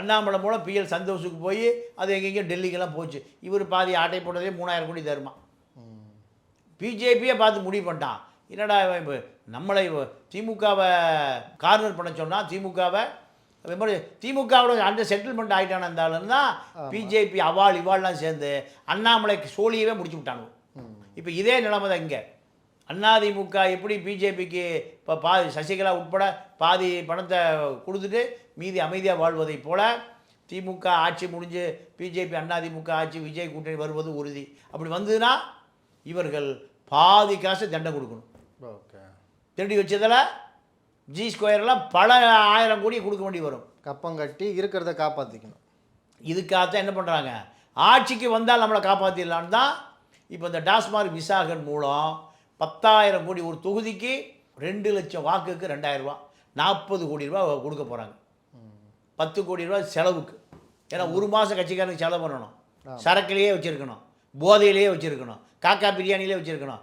அண்ணாமலை மூலம் பிஎல் சந்தோஷுக்கு போய் அது எங்கெங்கேயும் டெல்லிக்கெல்லாம் போச்சு. இவர் பாதி ஆட்டை போட்டதே மூணாயிரம் கோடி தருமா? பிஜேபியே பார்த்து முடிவு பண்ணிட்டான். என்னடா இப்போ நம்மளை திமுகவை கார்னர் பண்ண சொன்னால் திமுகவை திமுகவோட அந்த செட்டில்மெண்ட் ஆகிட்டான இருந்தாலும் தான் பிஜேபி அவாள் இவாள்லாம் சேர்ந்து அண்ணாமலைக்கு சோழியவே முடிச்சு விட்டானுங்க. இப்போ இதே நிலைமை தான் இங்கே. அதிமுக எப்படி பிஜேபிக்கு இப்போ பாதி சசிகலா உட்பட பாதி பணத்தை கொடுத்துட்டு மீதி அமைதியாக வாழ்வதைப் போல திமுக ஆட்சி முடிஞ்சு பிஜேபி அதிமுக ஆட்சி விஜய் கூட்டணி வருவது உறுதி. அப்படி வந்ததுன்னா இவர்கள் பாதி காசு தண்டை கொடுக்கணும். ஓகே. திருடி வச்சதில் ஜி ஸ்கொயர்லாம் பல ஆயிரம் கோடி கொடுக்க வேண்டி வரும். கப்பம் கட்டி இருக்கிறத காப்பாற்றிக்கணும் இதுக்காகத்தான் என்ன பண்ணுறாங்க ஆட்சிக்கு வந்தால் நம்மளை காப்பாற்றிடலான்னு தான் இப்போ இந்த டாஸ்மார்க் விசாகன் மூலம் பத்தாயிரம் கோடி ஒரு தொகுதிக்கு ரெண்டு லட்சம் வாக்குக்கு ரெண்டாயிரம் ரூபா. நாற்பது கோடி ரூபா கொடுக்க போகிறாங்க பத்து கோடி ரூபா செலவுக்கு. ஏன்னா ஒரு மாதம் கட்சிக்காரனுக்கு செலவு பண்ணணும். சரக்குலேயே வச்சுருக்கணும். போதையிலேயே வச்சுருக்கணும். காக்கா பிரியாணிலே வச்சுருக்கணும்.